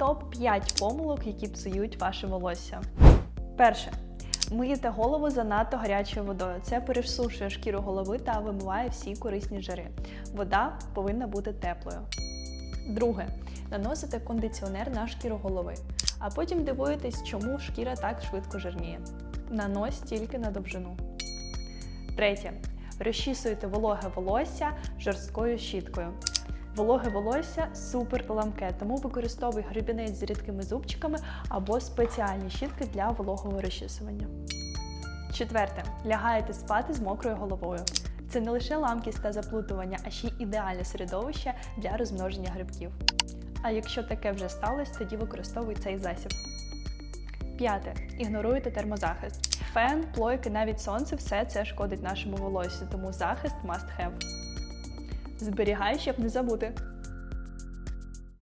топ-5 помилок, які псують ваше волосся. Перше. Миєте голову занадто гарячою водою. Це пересушує шкіру голови та вимиває всі корисні жири. Вода повинна бути теплою. Друге. Наносите кондиціонер на шкіру голови, а потім дивуєтесь, чому шкіра так швидко жирніє. Нанось тільки на довжину. Третє. Розчісуєте вологе волосся жорсткою щіткою. Вологе волосся супер ламке, тому використовуй гребінець з рідкими зубчиками або спеціальні щітки для вологого розчісування. Четверте. Лягаєте спати з мокрою головою. Це не лише ламкість та заплутування, а ще й ідеальне середовище для розмноження грибків. А якщо таке вже сталося, тоді використовуй цей засіб. П'яте. Ігноруйте термозахист. Фен, плойки, навіть сонце все це шкодить нашому волосю, тому захист must have. Зберігай, щоб не забути.